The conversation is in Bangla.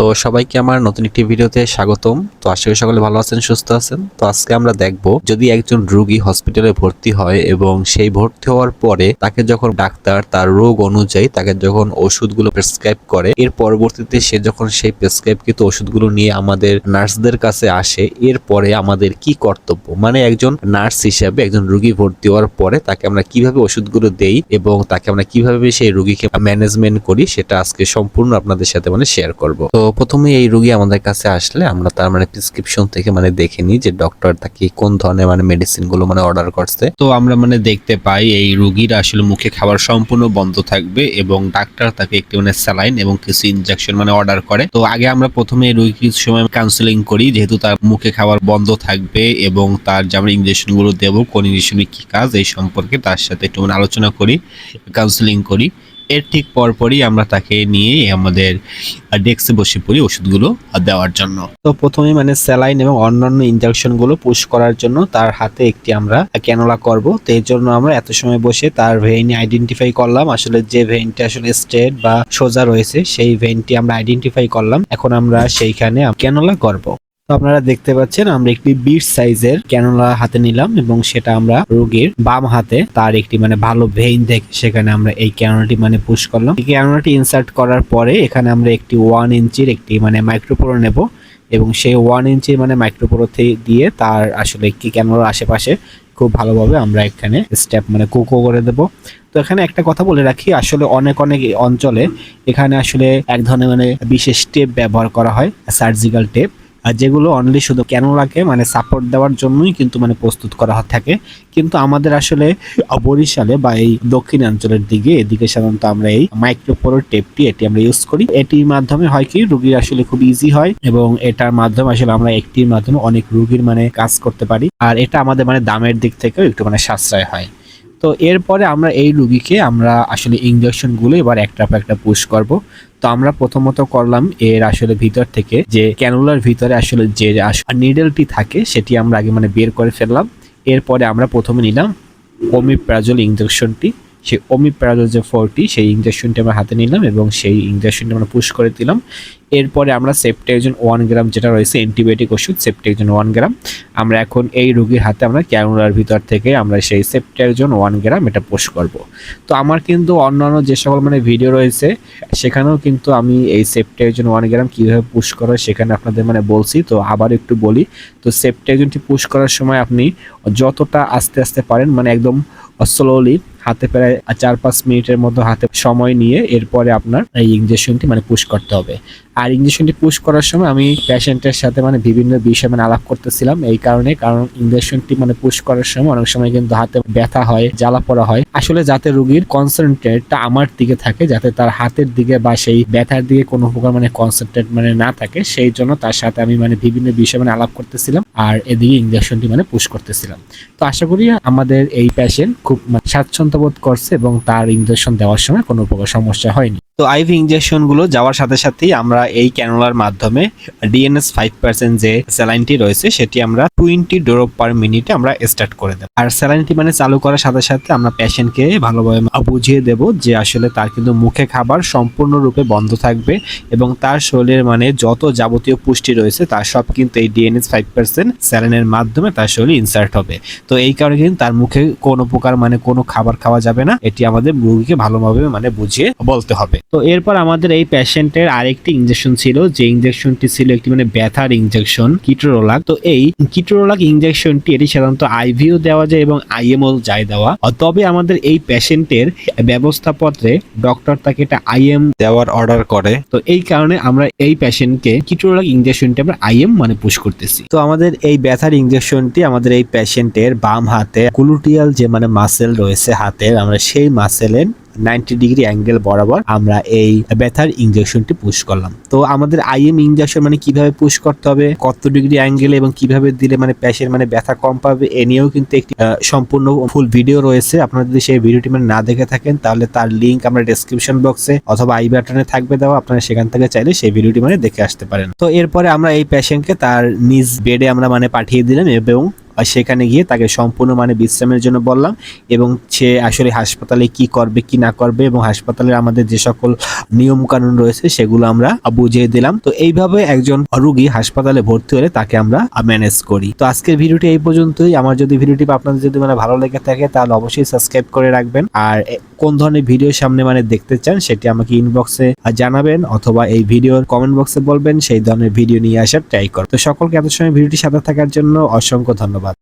তো সবাইকে আমার নতুন একটি ভিডিওতে স্বাগতম। তো আশা করি সকলে ভালো আছেন, সুস্থ আছেন। তো আজকে আমরা দেখব, যদি একজন রোগী হসপিটালে ভর্তি হয় এবং সেই ভর্তি হওয়ার পরে তাকে যখন ডাক্তার তার রোগ অনুযায়ী তাকে যখন ওষুধগুলো প্রেসক্রাইব করে, এর পরবর্তীতে সে যখন সেই প্রেসক্রাইবকৃত ওষুধগুলো নিয়ে আমাদের নার্সদের কাছে আসে এরপরে আমাদের কি কর্তব্য? মানে একজন নার্স হিসেবে একজন রোগী ভর্তি হওয়ার পরে তাকে আমরা কীভাবে ওষুধগুলো দেই এবং তাকে আমরা কীভাবে সেই রোগীকে ম্যানেজমেন্ট করি, সেটা আজকে সম্পূর্ণ আপনাদের সাথে মানে শেয়ার করব। তো প্রথমে এই রোগী আমাদের কাছে আসলে আমরা তার মানে প্রেসক্রিপশন থেকে মানে দেখে নিই যে ডক্টর তাকে কোন ধরনের মানে মেডিসিনগুলো মানে অর্ডার করছে। তো আমরা মানে দেখতে পাই এই রোগীর আসলে মুখে খাবার সম্পূর্ণ বন্ধ থাকবে এবং ডাক্তার তাকে একটি মানে স্যালাইন এবং কিছু ইনজেকশন মানে অর্ডার করে। তো আগে আমরা প্রথমে রোগী কিছু সময় কাউন্সিলিং করি, যেহেতু তার মুখে খাবার বন্ধ থাকবে এবং তার যে আমরা ইঞ্জেকশনগুলো দেবো, কোন ইঞ্জেকশনে কি কাজ, এই সম্পর্কে তার সাথে একটু মানে আলোচনা করি কাউন্সিলিং করি। এর ঠিক পরপরই আমরা তাকে নিয়ে আমাদের ডেস্কে বসে পড়ি ওষুধগুলো দেওয়ার জন্য। তো প্রথমে মানে স্যালাইন এবং অন্যান্য ইনজেকশনগুলো পুশ করার জন্য তার হাতে একটি আমরা ক্যানোলা করব। তো এর জন্য আমরা এত সময় বসে তার ভেইন আইডেন্টিফাই করলাম। আসলে যে ভেইনটা আসলে স্ট্রেট বা সোজা রয়েছে, সেই ভেইনটি আমরা আইডেন্টিফাই করলাম। এখন আমরা সেইখানে ক্যানোলা করব। তো আপনারা দেখতে পাচ্ছেন, আমরা একটি বিট সাইজের ক্যানোলা হাতে নিলাম এবং সেটা আমরা রোগীর বাম হাতে, তার একটি মানে ভালো ভেইন দেখে সেখানে আমরা এই ক্যানোলাটি মানে পুশ করলাম। এই ক্যানোলাটি ইনসার্ট করার পরে এখানে আমরা একটি ওয়ান ইঞ্চির একটি মানে মাইক্রোপোরো নেব এবং সেই ওয়ান ইঞ্চির মানে মাইক্রোপোরো দিয়ে তার আসলে একটি ক্যানোলার আশেপাশে খুব ভালোভাবে আমরা এখানে স্টেপ মানে কোকো করে দেব। তো এখানে একটা কথা বলে রাখি, আসলে অনেক অনেক অঞ্চলে এখানে আসলে এক ধরনের মানে বিশেষ টেপ ব্যবহার করা হয় সার্জিক্যাল টেপ যেগুলো অনলি শুধু ক্যানোলাকে মানে সাপোর্ট দেওয়ার জন্যই কিন্তু মানে প্রস্তুত করা থাকে। কিন্তু আমাদের আসলে বরিশালে বা এই দক্ষিণাঞ্চলের দিকে, এদিকে সাধারণত আমরা এই মাইক্রোপোরো টেপটি এটি আমরা ইউজ করি। এটির মাধ্যমে হয় কি, রুগীর আসলে খুব ইজি হয় এবং এটার মাধ্যমে আসলে আমরা একটির মাধ্যমে অনেক রুগীর মানে কাজ করতে পারি। আর এটা আমাদের মানে দামের দিক থেকেও একটু মানে সাশ্রয় হয়। তো এরপরে আমরা এই রুগীকে আমরা আসলে ইঞ্জেকশনগুলো এবার একটা পর একটা পুশ করব। তো আমরা প্রথমত করলাম এর আসলে ভিতর থেকে যে ক্যানুলার ভিতরে আসলে যে নিডেলটি থাকে সেটি আমরা আগে মানে বের করে ফেললাম। এরপরে আমরা প্রথমে নিলাম ওমিপ্রাজল ইঞ্জেকশনটি সেই ওমিপ্রাজল যে ফোরটি সেই ইঞ্জেকশনটি আমরা হাতে নিলাম এবং সেই ইঞ্জেকশনটি আমরা পুশ করে দিলাম। এরপরে আমরা সেপ্টেকজন ওয়ান গ্রাম যেটা রয়েছে অ্যান্টিবায়োটিক ওষুধ সেপ্টেকজন ওয়ান গ্রাম আমরা এখন এই রোগীর হাতে আমরা ক্যানুলার ভিতর থেকে আমরা সেই সেপ্টেকজন ওয়ান গ্রাম এটা পোস্ট করব। তো আমার কিন্তু অন্যান্য যে সকল মানে ভিডিও রয়েছে, সেখানেও কিন্তু আমি এই সেপ্টেকজন ওয়ান গ্রাম কীভাবে পুশ করে সেখানে আপনাদের মানে বলছি। তো আবার একটু বলি, তো সেপ্টেকজনটি পুশ করার সময় আপনি যতটা আস্তে আস্তে পারেন মানে একদম স্লোলি হাতে প্রায় চার পাঁচ মিনিটের মতো হাতে সময় নিয়ে এরপরে আপনার এই ইঞ্জেকশনটি মানে পুশ করতে হবে। আর ইঞ্জেকশনটি পুশ করার সময় আমি পেশেন্টের সাথে মানে বিভিন্ন বিষয় মানে আলাপ করতেছিলাম এই কারণে, কারণ ইঞ্জেকশনটি মানে পুশ করার সময় অনেক সময় কিন্তু হাতে ব্যথা হয়, জ্বালা পড়া হয়। আসলে যাতে রুগীর কনসেন্ট্রেটটা আমার দিকে থাকে, যাতে তার হাতের দিকে বা সেই ব্যথার দিকে কোনো প্রকার মানে কনসেন্ট্রেট মানে না থাকে, সেই জন্য তার সাথে আমি মানে বিভিন্ন বিষয় মানে আলাপ করতেছিলাম আর এদিকে ইঞ্জেকশনটি মানে পুশ করতেছিলাম। তো আশা করি আমাদের এই পেশেন্ট খুব মানে স্বাচ্ছন্দ্য বোধ করছে এবং তার ইঞ্জেকশন দেওয়ার সময় কোনো প্রকার সমস্যা হয়নি। তো আইভি ইঞ্জেকশনগুলো যাওয়ার সাথে সাথেই আমরা এই ক্যানোলার মাধ্যমে ডিএনএস ফাইভ পার্সেন্ট যে স্যালাইনটি রয়েছে, সেটি আমরা টোয়েন্টি ড্রপ পার মিনিটে আমরা স্টার্ট করে দেব। আর স্যালাইনটি মানে চালু করার সাথে সাথে আমরা পেশেন্টকে ভালোভাবে বুঝিয়ে দেব যে আসলে তার কিন্তু মুখে খাবার সম্পূর্ণরূপে বন্ধ থাকবে এবং তার শরীরের মানে যত যাবতীয় পুষ্টি রয়েছে, তার সব কিন্তু এই ডিএনএস ফাইভ পার্সেন্ট স্যালাইনের মাধ্যমে তার শরীরে ইনসার্ট হবে। তো এই কারণে কিন্তু তার মুখে কোনো প্রকার মানে কোনো খাবার খাওয়া যাবে না। এটি আমাদের রোগীকে ভালোভাবে মানে বুঝিয়ে বলতে হবে। তো এরপর আমাদের এই পেশেন্টের আরেকটি ইঞ্জেকশন ছিল, যে ইঞ্জেকশনটি ছিল একটি মানে ব্যথার ইঞ্জেকশন কিটোরোলাক তো এই কিটোরোলাক ইঞ্জেকশনটি এটি সাধারণত আইভিও দেওয়া যায় এবং আইএমও যায় দেওয়া। তবে আমাদের এই পেশেন্টের ব্যবস্থাপত্রে ডক্টর তাকে এটা আইএম দেওয়ার অর্ডার করে। তো এই কারণে আমরা এই পেশেন্টকে কিটোরোলাক ইঞ্জেকশনটি আমরা আইএম মানে পুশ করতেছি। তো আমাদের এই ব্যথার ইঞ্জেকশনটি আমাদের এই পেশেন্টের বাম হাতে কুলুটিয়াল যে মানে মাসেল রয়েছে হাতের, আমরা সেই মাসেলের নাইনটি ডিগ্রি অ্যাঙ্গেল বরাবর আমরা এই ব্যথার ইঞ্জেকশনটি পুশ করলাম। তো আমাদের আইএম ইঞ্জেকশন মানে কীভাবে পুশ করতে হবে, কত ডিগ্রি অ্যাঙ্গেল এবং কীভাবে দিলে মানে প্যাশের মানে ব্যথা কম পাবে, এ নিয়েও কিন্তু একটি সম্পূর্ণ ফুল ভিডিও রয়েছে। আপনারা যদি সেই ভিডিওটি মানে না দেখে থাকেন, তাহলে তার লিঙ্ক আমরা ডেসক্রিপশন বক্সে অথবা আই বাটনে থাকবে দেওয়া। আপনারা সেখান থেকে চাইলে সেই ভিডিওটি মানে দেখে আসতে পারেন। তো এরপরে আমরা এই পেশেন্টকে তার নিজ বেডে আমরা মানে পাঠিয়ে দিলাম এবং সেখানে গিয়ে তাকে সম্পূর্ণ মানে বিশ্রামের জন্য বললাম এবং সে আসলে হাসপাতালে কি করবে, কি না করবে এবং হাসপাতালের আমাদের যে সকল নিয়ম কানুন রয়েছে সেগুলো আমরা বুঝিয়ে দিলাম। তো এইভাবে একজন রুগী হাসপাতালে ভর্তি হলে তাকে আমরা ম্যানেজ করি। তো আজকের ভিডিওটি এই পর্যন্তই। আমার যদি ভিডিওটি আপনাদের যদি মানে ভালো লেগে থাকে তাহলে অবশ্যই সাবস্ক্রাইব করে রাখবেন। আর কোন ধরনের ভিডিও সামনে মানে দেখতে চান সেটি আমাকে ইনবক্সে জানাবেন অথবা এই ভিডিওর কমেন্ট বক্সে বলবেন, সেই ধরনের ভিডিও নিয়ে আসার ট্রাই করো তো সকলকে এত সময় ভিডিওটি সাথে থাকার জন্য অসংখ্য ধন্যবাদ।